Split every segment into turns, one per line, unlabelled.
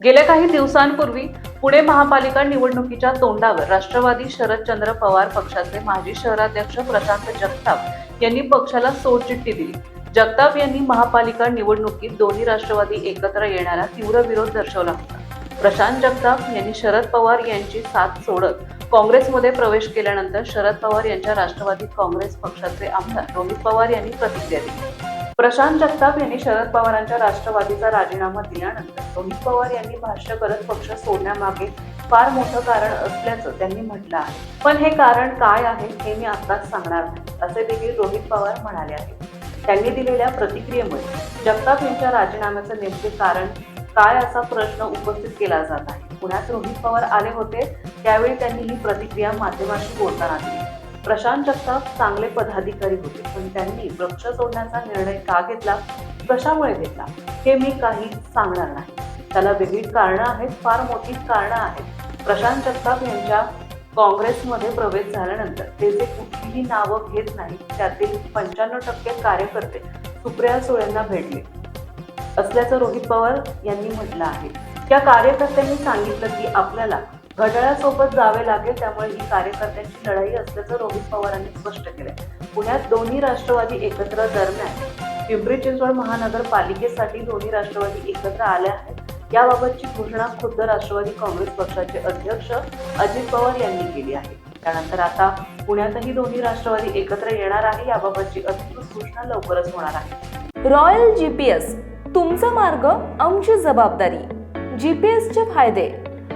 गेल्या काही दिवसांपूर्वी पुणे महापालिका निवडणुकीच्या तोंडावर राष्ट्रवादी शरदचंद्र पवार पक्षाचे माजी शहराध्यक्ष प्रशांत जगताप यांनी पक्षाला सोडचिठ्ठी दिली. जगताप यांनी महापालिका निवडणुकीत दोन्ही राष्ट्रवादी एकत्र येण्याला तीव्र विरोध दर्शवला होता. प्रशांत जगताप यांनी शरद पवार यांची साथ सोडत काँग्रेसमध्ये प्रवेश केल्यानंतर शरद पवार यांच्या राष्ट्रवादी काँग्रेस पक्षाचे आमदार रोहित पवार यांनी प्रतिक्रिया दिली. प्रशांत जगताप यांनी शरद पवारांच्या राष्ट्रवादीचा राजीनामा दिल्यानंतर रोहित पवार यांनी भाष्य करत पक्ष सोडण्यामागे फार मोठं कारण असल्याचं त्यांनी म्हटलं आहे. पण हे कारण काय आहे हे मी आत्ताच सांगणार नाही असे देखील रोहित पवार म्हणाले आहेत. त्यांनी दिलेल्या प्रतिक्रियेमुळे जगताप यांच्या राजीनाम्याचं नेमके कारण काय असा प्रश्न उपस्थित केला जात आहे. पुण्यात रोहित पवार आले होते त्यावेळी त्यांनी ही प्रतिक्रिया माध्यमाशी बोलताना दिली. प्रशांत जगताप चांगले पदाधिकारी होते पण त्यांनी वृक्ष सोडण्याचा निर्णय का घेतला? कशामुळे घेतला? हे मी काही सांगणार नाही. त्याला वेगळी कारणं आहेत फार मोठी कारणं आहेत. प्रशांत जगताप यांच्या काँग्रेसमध्ये प्रवेश झाल्यानंतर ते जे कुठलीही नावं घेत नाही त्यातील पंच्याण्णव टक्के कार्यकर्ते सुप्रिया सुळेंना भेटले. असल्याचं रोहित पवार यांनी म्हटलं आहे. त्या कार्यकर्त्यांनी सांगितलं की आपल्याला घड्याळासोबत जावे लागेल त्यामुळे ही कार्यकर्त्यांची लढाई असल्याचं रोहित पवारांनी स्पष्ट केलंय. पुण्यात दोन्ही राष्ट्रवादी एकत्र दरम्यान पिंपरी चिंचवड महानगरपालिकेसाठी दोन्ही राष्ट्रवादी एकत्र आल्या आहेत. याबाबतची घोषणा खुद्द राष्ट्रवादी काँग्रेस पक्षाचे अध्यक्ष अजित पवार यांनी केली आहे. त्यानंतर आता पुण्यातही दोन्ही राष्ट्रवादी एकत्र येणार आहे याबाबतची अधिकृत घोषणा लवकरच होणार आहे.
रॉयल जीपीएस तुमचा मार्ग आमची जबाबदारी. जीपीएसचे फायदे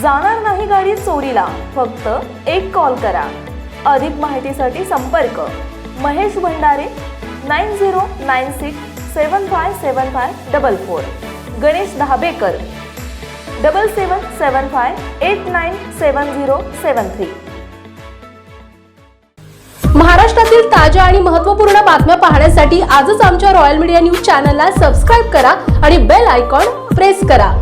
जाणार नाही गाडी चोरीला फक्त एक कॉल करा. अधिक माहितीसाठी संपर्क. Mahesh Bhandare nine zero nine six seven five seven five double four. Ganesh Dhabekar double seven seven five eight nine seven zero seven three.
महाराष्ट्रातील ताज्या आणि महत्त्वपूर्ण बातम्या पाहण्यासाठी आजच आमच्या रॉयल मीडिया न्यूज चॅनलला सबस्क्राईब करा आणि बेल आयकॉन प्रेस करा.